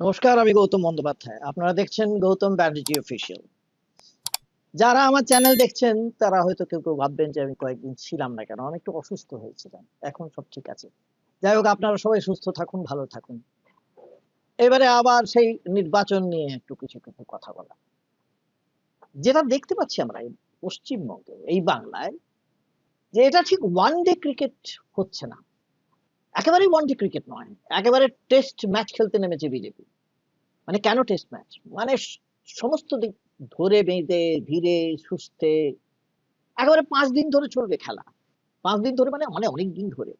নমস্কার, আমি গৌতম বন্দ্যোপাধ্যায়। আপনারা দেখছেন গৌতম ব্যানার্জি অফিসিয়াল যারা আমার চ্যানেল দেখছেন, তারা হয়তো কেউ কেউ ভাববেন যে আমি কয়েকদিন ছিলাম না কেন একটু অসুস্থ হয়েছিলাম। এখন সব ঠিক আছে। যাই হোক, আপনারা সবাই সুস্থ থাকুন, ভালো থাকুন। এবারে আবার সেই নির্বাচন নিয়ে একটু কিছু কিছু কথা বলা। যেটা দেখতে পাচ্ছি আমরা এই পশ্চিমবঙ্গে, এই বাংলায়, যে এটা ঠিক ওয়ান ডে ক্রিকেট হচ্ছে না। একেবারেই ওয়ান ডে ক্রিকেট নয়, একেবারে টেস্ট ম্যাচ খেলতে নেমেছে বিজেপি মানে কেন টেস্ট ম্যাচ মানে সমস্ত দিক ধরে বেঁধে, ধীরে, সুস্থে, একেবারে পাঁচ দিন ধরে চলবে খেলা। পাঁচ দিন ধরে মানে মানে অনেক দিন ধরে।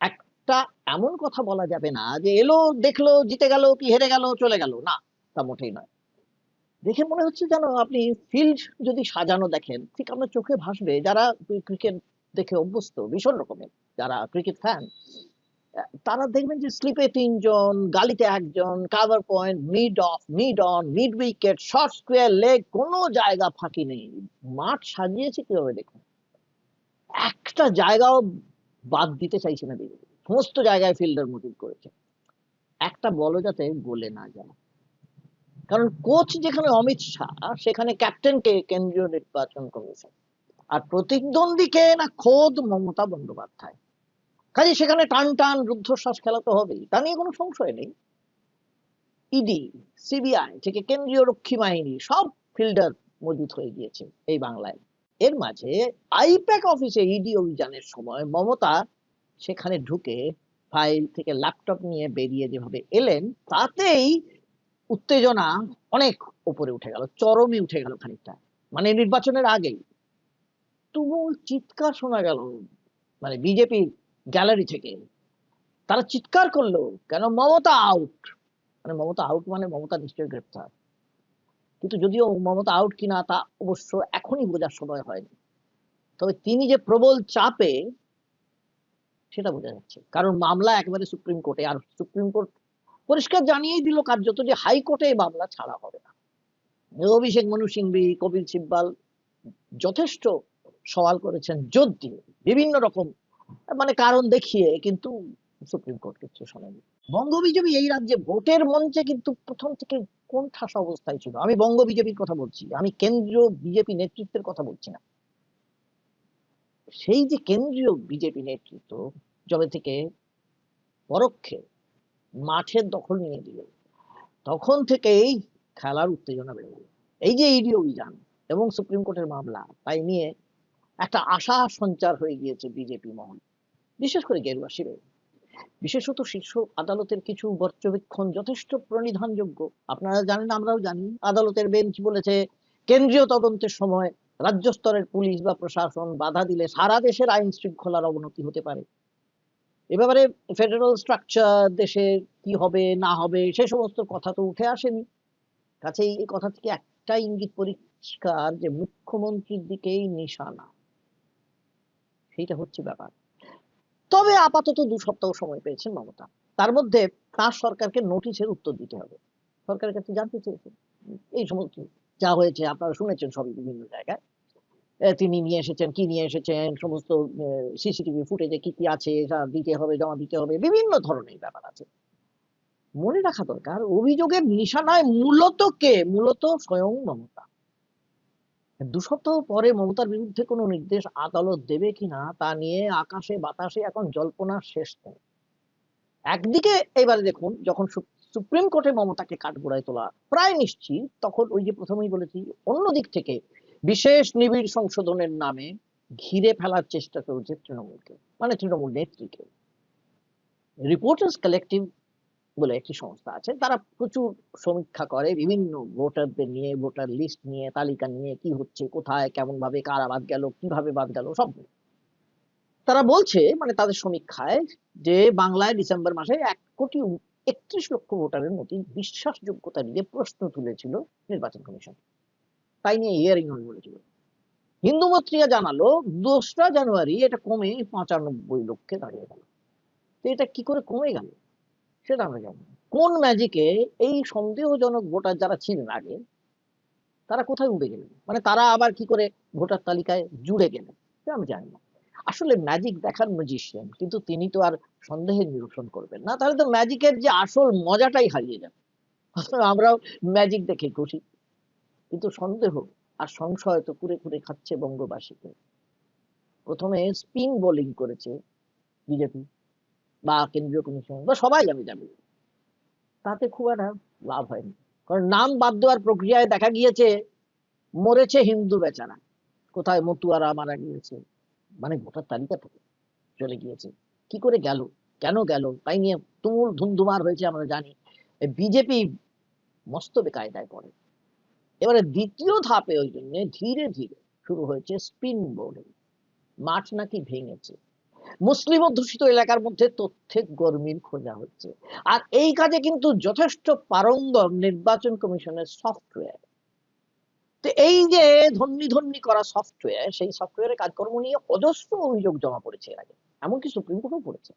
একটা এমন কথা বলা যাবে না যে এলো, দেখল, জিতে গেল, কি হেরে গেল, চলে গেল। না, তা মোটেই নয়। দেখে মনে হচ্ছে যেন আপনি ফিল্ড যদি সাজানো দেখেন, ঠিক আপনার চোখে ভাসবে, যারা ক্রিকেট দেখে অভ্যস্ত, ভীষণ রকমের, যারা ক্রিকেট ফ্যান তারা দেখবেন যে স্লিপে তিনজন, গালিতে একজন cover point mid off mid on mid wicket short square leg কোনো জায়গা ফাঁকি নেই। মাঠ সাজিয়েছে কীভাবে দেখুন? একটা জায়গাও বাদ দিতে চাইছে না বিজেপি সমস্ত জায়গায় ফিল্ডার মোটিভ করেছে। একটা বল যাতে গোলে না যায়। কারণ কোচ যেখানে অমিত শাহ, সেখানে ক্যাপ্টেনকে কেন্দ্রীয় নির্বাচন কমিশন। আর প্রতিদ্বন্দ্বীকে না খোদ মমতা বন্দ্যোপাধ্যায়। কাজে সেখানে টান টান রুদ্ধশ্বাস খেলা তো হবেই। তা নিয়ে কোনো সংশয় নেই। ইডি সিবিআই থেকে কেন্দ্রীয় রক্ষী বাহিনী, সব ফিল্ডার মজুত হয়ে গিয়েছে এই বাংলায়। এর মাঝে আইপ্যাক অফিসে ইডি অভিযানের সময় মমতা সেখানে ঢুকে ফাইল থেকে ল্যাপটপ নিয়ে বেরিয়ে যেভাবে এলেন, তাতেই উত্তেজনা অনেক উপরে উঠে গেল চরমে উঠে গেল খানিকটা। মানে নির্বাচনের আগেই তুমুল চিৎকার শোনা গেল। মানে বিজেপির গ্যালারি থেকে। তারা চিৎকার করল, কেন মমতা আউট মানে মমতা আউট মানে মমতা নিশ্চয়ই গ্রেপ্তার। কিন্তু যদিও মমতা আউট কিনা তা অবশ্য এখনই বোঝার সময় হয়নি। তবে তিনি যে প্রবল চাপে, সেটা বোঝা যাচ্ছে। কারণ মামলা একেবারে সুপ্রিম কোর্টে, আর সুপ্রিম কোর্ট পরিষ্কার জানিয়েই দিল কার্যত যে হাইকোর্টে এই মামলা ছাড়া হবে না। অভিষেক মনু সিংভি, কপিল সিব্বাল যথেষ্ট সওয়াল করেছেন জোর দিয়ে বিভিন্ন রকম মানে কারণ দেখিয়ে, কিন্তু সুপ্রিম কোর্ট কিছু শোনেনি বঙ্গ বিজেপি এই রাজ্যে ভোটের মঞ্চে কিন্তু প্রথম থেকে কোন ঠাসা অবস্থায় ছিল। আমি বঙ্গ বিজেপির কথা বলছি, আমি কেন্দ্রীয় বিজেপি নেতৃত্বের কথা বলছি না। সেই যে কেন্দ্রীয় বিজেপি নেতৃত্ব, যবে থেকে পরোক্ষে মাঠের দখল নিয়ে দিল, তখন থেকেই খেলার উত্তেজনা বেড়ে গেল। এই যে ইডি অভিযান এবং সুপ্রিম কোর্টের মামলা, তাই নিয়ে একটা আশা সঞ্চার হয়ে গিয়েছে বিজেপি মহল। বিশেষ করে গেরুয়া শিবির। বিশেষত শীর্ষ আদালতের কিছু পর্যবেক্ষণ যথেষ্ট প্রণিধানযোগ্য। আপনারা জানেন, আমরাও জানি, আদালতের বেঞ্চ বলেছে, কেন্দ্রীয় তদন্তের সময় রাজ্য স্তরের পুলিশ বা প্রশাসন বাধা দিলে সারা দেশের আইন শৃঙ্খলার অবনতি হতে পারে। এ ব্যাপারে ফেডারেল স্ট্রাকচার, দেশের কি হবে, না হবে, সে সমস্ত কথা তো উঠে আসেনি। কাছেই এই কথা থেকে একটা ইঙ্গিত পরিষ্কার যে মুখ্যমন্ত্রীর দিকেই নিশানা। সেইটা হচ্ছে ব্যাপার। তবে আপাতত দু সপ্তাহ সময় পেয়েছেন মমতা। তার মধ্যে তার সরকারকে নোটিশের উত্তর দিতে হবে। সরকারের কাছে জানতে চেয়েছে এই সমস্ত যা হয়েছে, আপনারা শুনেছেন সবই বিভিন্ন জায়গায়। তিনি নিয়ে এসেছেন, কি নিয়ে এসেছেন, সমস্ত সিসিটিভি ফুটেজে কি কি আছে দিতে হবে, জমা দিতে হবে, বিভিন্ন ধরনের ব্যাপার আছে। মনে রাখা দরকার, অভিযোগের নিশানায় মূলত কে? মূলত স্বয়ং মমতা। দু সপ্তাহ পরে মমতার বিরুদ্ধে কোনো নির্দেশ আদালত দেবে কিনা তা নিয়ে আকাশে বাতাসে এখন জল্পনার শেষ নেই। একদিকে এবারে দেখুন, যখন সুপ্রিম কোর্টে মমতাকে কাঠগোড়ায় তোলা প্রায় নিশ্চিত, তখন ওই যে প্রথমেই বলেছি, অন্য দিক থেকে বিশেষ নিবিড় সংশোধনের নামে ঘিরে ফেলার চেষ্টা চলছে তৃণমূলকে মানে তৃণমূল নেত্রীকে। রিপোর্টার্স কালেকটিভ বলে একটি সংস্থা আছে। তারা প্রচুর সমীক্ষা করে, বিভিন্ন ভোটারদের নিয়ে, ভোটার লিস্ট নিয়ে, তালিকা নিয়ে, কি হচ্ছে, কোথায়, কেমন ভাবে, কারা বাদ গেল, কীভাবে বাদ গেল, সব তারা বলছে মানে তাদের সমীক্ষায়, যে বাংলায় ডিসেম্বর মাসে এক কোটি একত্রিশ লক্ষ ভোটারের মধ্যে বিশ্বাসযোগ্যতা নিয়ে প্রশ্ন তুলেছিল নির্বাচন কমিশন। তাই নিয়ে হিয়ারিং হল বলেছিল। হিন্দু পত্রিকা জানালো, দোসরা জানুয়ারি, এটা কমে পঁচানব্বই লক্ষে দাঁড়িয়ে গেল। তো এটা কি করে কমে গেল? সেটা আমরা জানি না। কোন ম্যাজিকে এই সন্দেহজনক ভোটার যারা ছিলেন আগে, তারা কোথায় উঠে গেলেন? মানে তারা আবার কি করে ভোটার তালিকায় জুড়ে গেলেন? সেটা আমি জানি না। আসলে ম্যাজিক দেখার ম্যাজিশিয়ান কিন্তু তিনি তো আর সন্দেহের নিরসন করবেন না। তাহলে তো ম্যাজিকের যে আসল মজাটাই হারিয়ে যাবে। আমরাও ম্যাজিক দেখে খুশি। কিন্তু সন্দেহ আর সংশয় তো কুরে কুরে খাচ্ছে বঙ্গবাসীকে। প্রথমে স্পিন বোলিং করেছে বিজেপি। বা কেন্দ্রীয় কমিশন বা সবাই আমি জানি তাতে খুব একটা লাভ হয়নি। কারণ নাম বাদ দেওয়ার প্রক্রিয়ায় দেখা গিয়েছে, মরেছে হিন্দু বেচারা। কোথায় মতুয়ারা মারা গিয়েছে? মানে ভোটার তালিকা থেকে চলে গিয়েছে। কি করে গেল? কেন গেল? তাই নিয়ে তুমুল ধুমধুমার হয়েছে, আমরা জানি। বিজেপি মস্ত বেকায়দায় পড়ে। এবারে দ্বিতীয় ধাপে ওই জন্য ধীরে ধীরে শুরু হয়েছে স্পিন বোর্ডিং মাঠ নাকি ভেঙেছে। মুসলিম অধ্যুষিত এলাকার মধ্যে তথ্যের গরমিল খোঁজা হচ্ছে। আর এই কাজে কিন্তু যথেষ্ট পারঙ্গম নির্বাচন কমিশনের সফটওয়্যার। তো এই যে ধন্যি ধন্যি করা সফটওয়্যার, সেই সফটওয়্যারের কাজকর্ম নিয়ে অজস্র অভিযোগ জমা পড়েছে এর আগে। এমনকি সুপ্রিম কোর্টও পড়েছে।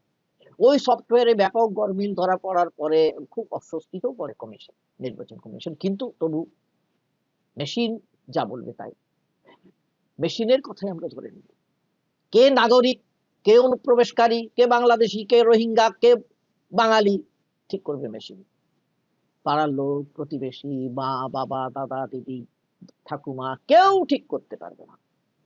ওই সফটওয়্যারে ব্যাপক গরমিল ধরা পড়ার পরে খুব অস্বস্তিতেও পড়ে কমিশন, নির্বাচন কমিশন। কিন্তু তবু মেশিন যা বলবে তাই। মেশিনের কথাই আমরা ধরে নিব কে নাগরিক কে অনুপ্রবেশকারী, কে বাংলাদেশি, কে রোহিঙ্গা, কে বাঙালি, ঠিক করবে মেশিন। পাড়ার লোক, প্রতিবেশী, মা, বাবা, দাদা, দিদি, ঠাকুমা, কেউ ঠিক করতে পারবে না।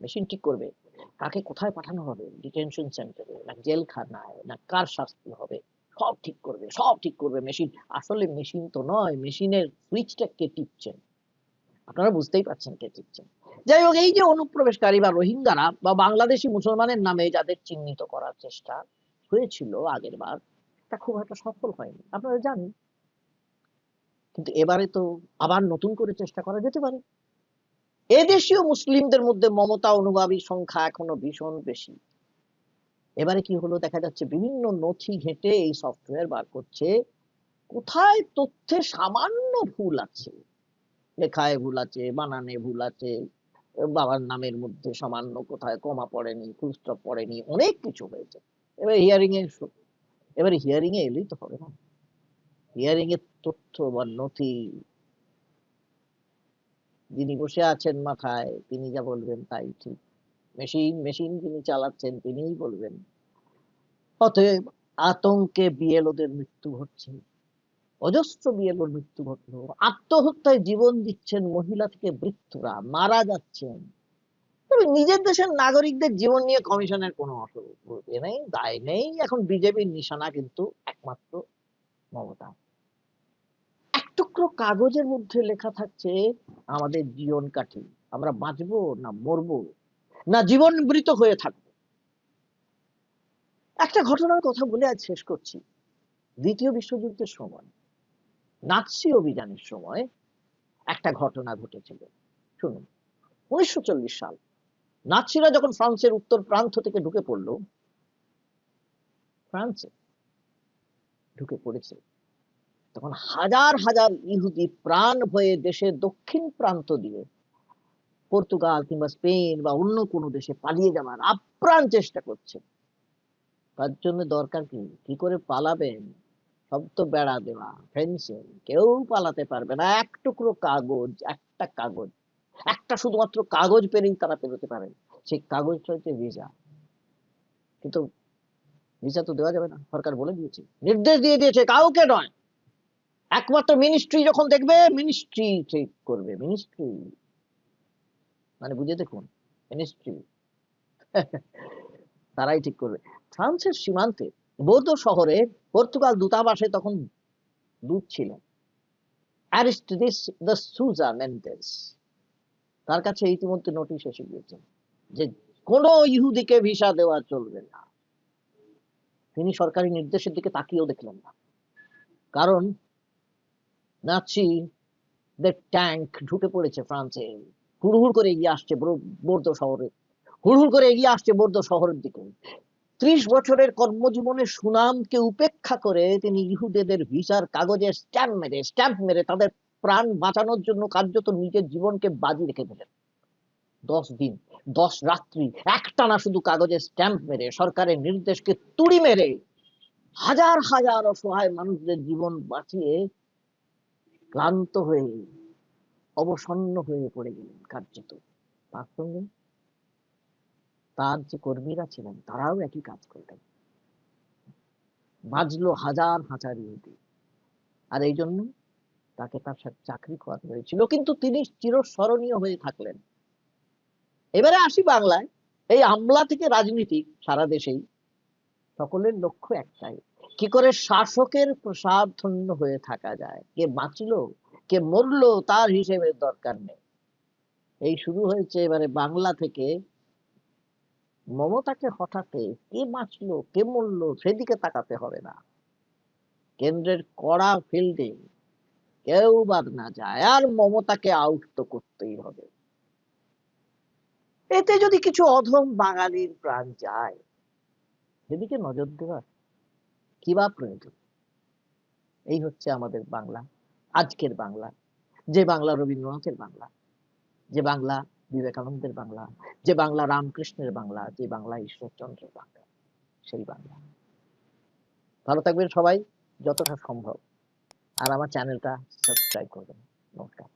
মেশিন ঠিক করবে। কাকে কোথায় পাঠানো হবে? ডিটেনশন সেন্টারে, না জেলখানায়, না কার শাস্তি হবে? সব ঠিক করবে, সব ঠিক করবে মেশিন। আসলে মেশিন তো নয়, মেশিনের সুইচটা কে টিপছেন? আপনারা বুঝতেই পারছেন কে টিপছেন যাই হোক, এই যে অনুপ্রবেশকারী বা রোহিঙ্গারা বা বাংলাদেশি মুসলমানের নামে যাদের চিহ্নিত করার চেষ্টা হয়েছিল আগের বার তা খুব একটা সফল হয়নি। আপনারা জানেন। কিন্তু এবারে তো আবার নতুন করে চেষ্টা করা যেতে পারে। এদেশীয় মুসলিমদের মধ্যে মমতা অনুভাবী সংখ্যা এখনও ভীষণ বেশি। এবারে কি হলো? দেখা যাচ্ছে বিভিন্ন নথি ঘেঁটে এই সফটওয়্যার বার করছে। কোথায় তথ্যে সামান্য ভুল আছে? লেখায় ভুল আছে, বানানে ভুল আছে, বাবার নামের মধ্যে সামান্য কোথায় কমা পড়েনি ফুল স্টপ পড়েনি, অনেক কিছু হয়েছে। এবার হিয়ারিং এ এবার হিয়ারিং এ এলেই তো হবে না। হিয়ারিং এর তথ্য বা নথি যিনি বসে আছেন মাথায়, তিনি যা বলবেন তাই ঠিক। মেশিন মেশিন যিনি চালাচ্ছেন, তিনিই বলবেন। অতএব আতঙ্কে বিএলওদের মৃত্যু ঘটছে। অজস্র বিএলওর মৃত্যু ঘটলো। আত্মহত্যায় জীবন দিচ্ছেন মহিলা থেকে বৃদ্ধরা, মারা যাচ্ছেন। তবে নিজের দেশের নাগরিকদের জীবন নিয়ে কমিশনের কোনো অসুবিধা নেই, দায় নেই। এখন বিজেপির নিশানা কিন্তু একমাত্র মমতা। টুকরো কাগজের মধ্যে লেখা থাকছে, আমাদের জীবন কাঠি, আমরা বাঁচবো না মরবো, না জীবন মৃত হয়ে থাকব। একটা ঘটনার কথা বলে আজ শেষ করছি। দ্বিতীয় বিশ্বযুদ্ধের সময়। নাৎসি অভিযানের সময় একটা ঘটনা ঘটেছিল। শুনুন, উনিশশো সাল নাৎসিরা যখন ফ্রান্সের উত্তর প্রান্ত থেকে ঢুকে পড়ল, ফ্রান্সে ঢুকে পড়েছে, তখন হাজার হাজার ইহুদি প্রাণ হয়ে দেশের দক্ষিণ প্রান্ত দিয়ে পর্তুগাল কিংবা স্পেন বা অন্য কোনো দেশে পালিয়ে যাওয়ার আপ্রাণ চেষ্টা করছে। তার জন্য দরকার কি? কি করে পালাবেন? সব তো বেড়া দেওয়া, ফেন্সিং, কেউ পালাতে পারবে না। এক টুকরো কাগজ, একটা কাগজ, একটা শুধুমাত্র কাগজ পেলেই তারা পেরোতে পারে। সেই কাগজটা হচ্ছে ভিসা। কিন্তু ভিসা তো দেওয়া যাবে না, সরকার বলে দিয়েছে। নির্দেশ দিয়ে দিয়েছে, কাউকে নয়। একমাত্র মিনিস্ট্রি যখন দেখবে মিনিস্ট্রি ঠিক করবে মিনিস্ট্রি মানে বুঝে দেখুন মিনিস্ট্রি তারাই ঠিক করবে। ফ্রান্সের সীমান্তে বৌদ্ধ শহরে পর্তুগাল দূতাবাসে তখন দূত মেন্টেস তার কাছে ইতিমধ্যে নোটিশ এসে গিয়েছে যে কোন ইহুদিকে ভিসা দেওয়া চলবে না। তিনি সরকারি নির্দেশের দিকে তাকিয়েও দেখলেন না। কারণ নাচি ট্যাঙ্ক ঢুকে পড়েছে ফ্রান্সে। হুড়হুড় করে এগিয়ে আসছে বোর্দো শহরে। হুড়হুড় করে এগিয়ে আসছে বোর্দো শহরের দিকে। ত্রিশ বছরের কর্মজীবনের সুনামকে উপেক্ষা করে তিনি ইহুদেদের ভিসার কাগজে স্ট্যাম্প মেরে স্ট্যাম্প মেরে তাদের প্রাণ বাঁচানোর জন্য কার্যত নিজের জীবনকে বাজি রেখে দিলেন। দশ দিন, দশ রাত্রি, একটানা শুধু কাগজে স্ট্যাম্প মেরে, সরকারের নির্দেশকে তুড়ি মেরে হাজার হাজার অসহায় মানুষদের জীবন বাঁচিয়ে ক্লান্ত হয়ে, অবসন্ন হয়ে পড়ে গেলেন কার্যত। তার সঙ্গে তার যে কর্মীরা ছিলেন, তারাও একই কাজ করলেন বাজলো হাজার হাজার ইহুদি। আর এই জন্য তাকে তার সাথে চাকরি করানো হয়েছিল। কিন্তু তিনি চিরস্মরণীয় হয়ে থাকলেন। এবারে আসি বাংলায়। এই আমলা থেকে রাজনীতি সারা দেশেই। সকলের লক্ষ্য একটাই। কি করে শাসকের প্রসাদ ধন্য হয়ে থাকা যায়? কে বাঁচলো, কে মরলো, তার হিসেবে দরকার নেই। এই শুরু হয়েছে এবারে বাংলা থেকে মমতাকে হঠাতে কে বাঁচলো, কে মরলো সেদিকে তাকাতে হবে না। কেন্দ্রের কড়া ফিল্ডিং কেউ বাদ না যায়, আর মমতাকে আউট তো করতেই হবে। এতে যদি কিছু অধম বাঙালির প্রাণ যায়, সেদিকে নজর দেওয়ার কি বা প্রয়োজন? এই হচ্ছে আমাদের বাংলা, আজকের বাংলা, যে বাংলা রবীন্দ্রনাথের বাংলা, যে বাংলা বিবেকানন্দের বাংলা, যে বাংলা রামকৃষ্ণের বাংলা, যে বাংলা ঈশ্বরচন্দ্রের বাংলা, সেই বাংলা। ভালো থাকবেন সবাই, যতটা সম্ভব। আর আমার চ্যানেলটা সাবস্ক্রাইব করবেন। নমস্কার।